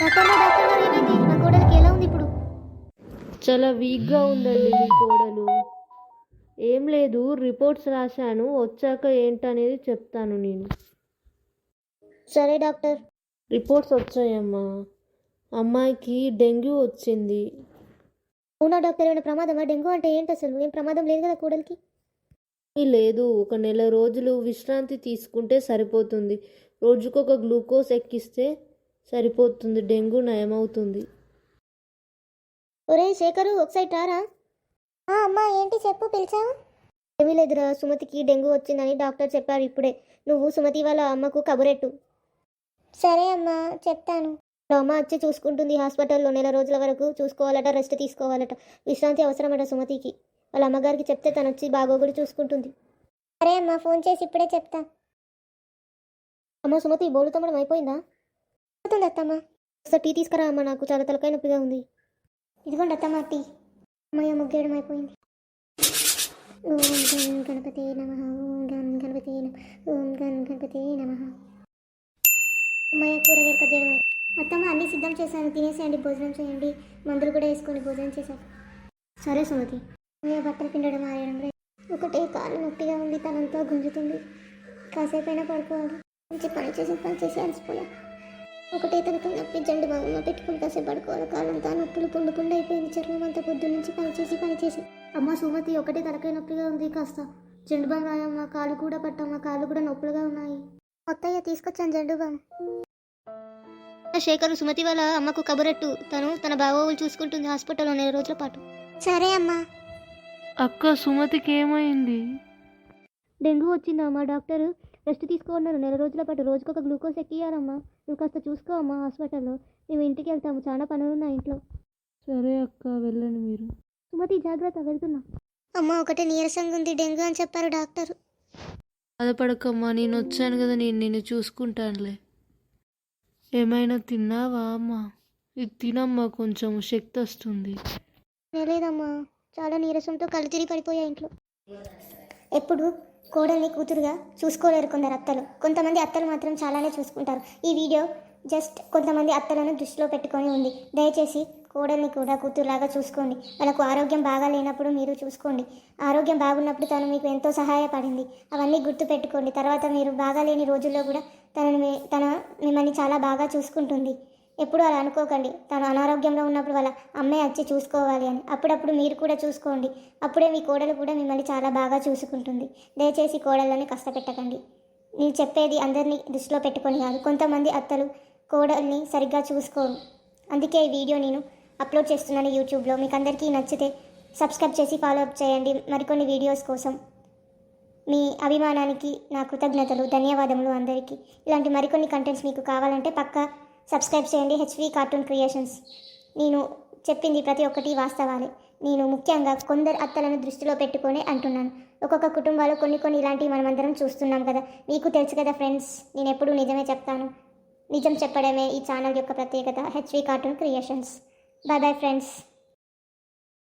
Doctor doctor గారు ఏమైంది నా కోడలికి ఎలా ఉంది ఇప్పుడు? చాలా వీక్గా ఉందండి మీ కోడలు. ఏం లేదు రిపోర్ట్స్ రాశాను. వచ్చాక ఏంటనేది చెప్తాను నేను. సరే డాక్టర్. రిపోర్ట్స్ వచ్చాయమ్మా. అమ్మాయికి డెంగ్యూ వచ్చింది. అవునా డాక్టర్? ఏమైనా ప్రమాదమా? డెంగ్యూ అంటే ఏంటి అసలు? ఏం ప్రమాదం లేదు కదా కోడలికి? లేదు. ఒక నెల రోజులు విశ్రాంతి తీసుకుంటే సరిపోతుంది. రోజుకొక గ్లూకోజ్ ఎక్కిస్తే సరిపోతుంది డెంగ్యూ నయమవుతుంది. ఒరే శేఖరు ఒకసారి రారా? అమ్మా ఏంటి చెప్పు పిలిచావు? ఏమీ లేదురా సుమతికి డెంగ్యూ వచ్చిందని డాక్టర్ చెప్పారు ఇప్పుడే. నువ్వు సుమతి వాళ్ళ అమ్మకు కబురెట్టు. సరే అమ్మా చెప్తాను. అమ్మ వచ్చి చూసుకుంటుంది హాస్పిటల్లో నెల రోజుల వరకు చూసుకోవాలట రెస్ట్ తీసుకోవాలట. విశ్రాంతి అవసరమట సుమతికి. వాళ్ళ అమ్మగారికి చెప్తే తను వచ్చి బాగోగుడి చూసుకుంటుంది. సరే అమ్మా ఫోన్ చేసి ఇప్పుడే చెప్తా. అమ్మ సుమతి బోలుతమ్మడం అయిపోయిందా? అవుతుంది అత్తమ్మ. ఒకసారి టీ తీసుకురా అమ్మ నాకు చాలా తలకాయ నొప్పిగా ఉంది. ఇదిగోండి అత్తమ్మ టీ. అమ్మయ్య ముగ్గేయడం అయిపోయింది. ఓం గం గణపతి నమ ఓం గం గణపతి నమ ఓం గం గణపతి నమ. అమ్మయ్య కూరగాయలు కట్ చేయడం అత్తమ్మ అన్నీ సిద్ధం చేశాను. తినేసేయండి భోజనం చేయండి. మందులు కూడా వేసుకొని భోజనం చేశాను. సరే సుమతి. అమ్మయ్య బట్టలు పిండడం ఆరేయడం ఒకటే కాలు నొప్పిగా ఉంది తనంతా గుంజుతుంది. కాసేపైనా పడుకోవాలి. మంచి పని చేసి పని చేసి అలసిపోయా ఒకటే తనతో నొప్పి జండు బాగున్న పెట్టుకుని కాసేపు పడుకోవాలి కాలంతా నొప్పులు పుండు పుండు అయిపోయింది. చర్మం అంతా పొద్దు నుంచి పని చేసి పని చేసి. అమ్మ సుమతి ఒకటే తలకాయ నొప్పిగా ఉంది కాస్త. జండు బామ్ రాయమ్మ కాలు కూడా పట్టమ్మ కాళ్ళు కూడా నొప్పులుగా ఉన్నాయి. కొత్తయ్య తీసుకొచ్చాను జండు బామ్ శేఖర్ సుమతి వాళ్ళ అమ్మకు కబురెట్టు. తను తన బాగోగులు చూసుకుంటుంది హాస్పిటల్లో నెల రోజుల పాటు. సరే అమ్మా. అక్క సుమతికి ఏమైంది? డెంగ్యూ వచ్చిందమ్మా డాక్టర్. రెస్ట్ తీసుకోన్నారు నెల రోజుల పాటు రోజుకొక గ్లూకోజ్ ఎక్కియాలమ్మా నువ్వు కాస్త చూసుకో అమ్మా హాస్పిటల్లో. మేము ఇంటికి వెళ్తాము. చాలా పనులు ఉన్నాయి ఇంట్లో. సరే అక్క వెళ్ళండి మీరు. సుమతి జాగ్రత్త వెళ్తున్నా. అమ్మ ఒకటే నీరసంగా ఉంది డెంగ్యూ అని చెప్పారు డాక్టర్. బాధపడకమ్మా నేను వచ్చాను కదా నేను నిన్ను చూసుకుంటానులే. ఏమైనా తిన్నావా అమ్మా? ఇది తినమ్మా కొంచెం శక్తి వస్తుంది. లేదమ్మా చాలా నీరసంతో కళ్ళు తిరిగి పడిపోయా ఇంట్లో. ఎప్పుడు కోడల్ని కూతురుగా చూసుకోలేరు కొందరు అత్తలు. కొంతమంది అత్తలు మాత్రం చాలానే చూసుకుంటారు. ఈ వీడియో జస్ట్ కొంతమంది అత్తలను దృష్టిలో పెట్టుకొని ఉంది. దయచేసి కోడల్ని కూడా కూతురులాగా చూసుకోండి. వాళ్ళకు ఆరోగ్యం బాగా లేనప్పుడు మీరు చూసుకోండి. ఆరోగ్యం బాగున్నప్పుడు తను మీకు ఎంతో సహాయపడింది. అవన్నీ గుర్తు పెట్టుకోండి తర్వాత మీరు బాగా లేని రోజుల్లో కూడా తనని తన మిమ్మల్ని చాలా బాగా చూసుకుంటుంది. ఎప్పుడు అలా అనుకోకండి. తను అనారోగ్యంలో ఉన్నప్పుడు వాళ్ళ అమ్మాయి వచ్చి చూసుకోవాలి అని. అప్పుడప్పుడు మీరు కూడా చూసుకోండి. అప్పుడే మీ కోడలు కూడా మిమ్మల్ని చాలా బాగా చూసుకుంటుంది. దయచేసి కోడళ్ళని కష్టపెట్టకండి. నేను చెప్పేది అందరినీ దృష్టిలో పెట్టుకొని కాదు. కొంతమంది అత్తలు కోడల్ని సరిగ్గా చూసుకోరు. అందుకే ఈ వీడియో నేను అప్లోడ్ చేస్తున్నాను యూట్యూబ్లో. మీకు అందరికీ నచ్చితే సబ్స్క్రైబ్ చేసి ఫాలో అప్ చేయండి. మరికొన్ని వీడియోస్ కోసం మీ అభిమానానికి నా కృతజ్ఞతలు ధన్యవాదములు అందరికీ. ఇలాంటి మరికొన్ని కంటెంట్స్ మీకు కావాలంటే పక్కా సబ్స్క్రైబ్ చేయండి హెచ్వి కార్టూన్ క్రియేషన్స్. నేను చెప్పింది ప్రతి ఒక్కటి వాస్తవాలే. నేను ముఖ్యంగా కొందరు అత్తలను దృష్టిలో పెట్టుకొని అంటున్నాను. ఒక్కొక్క కుటుంబాలు కొన్ని కొన్ని ఇలాంటివి మనమందరం చూస్తున్నాం కదా. మీకు తెలుసు కదా ఫ్రెండ్స్ నేను ఎప్పుడూ నిజమే చెప్తాను. నిజం చెప్పడమే ఈ ఛానల్ యొక్క ప్రత్యేకత HV cartoon creations. Bye bye friends.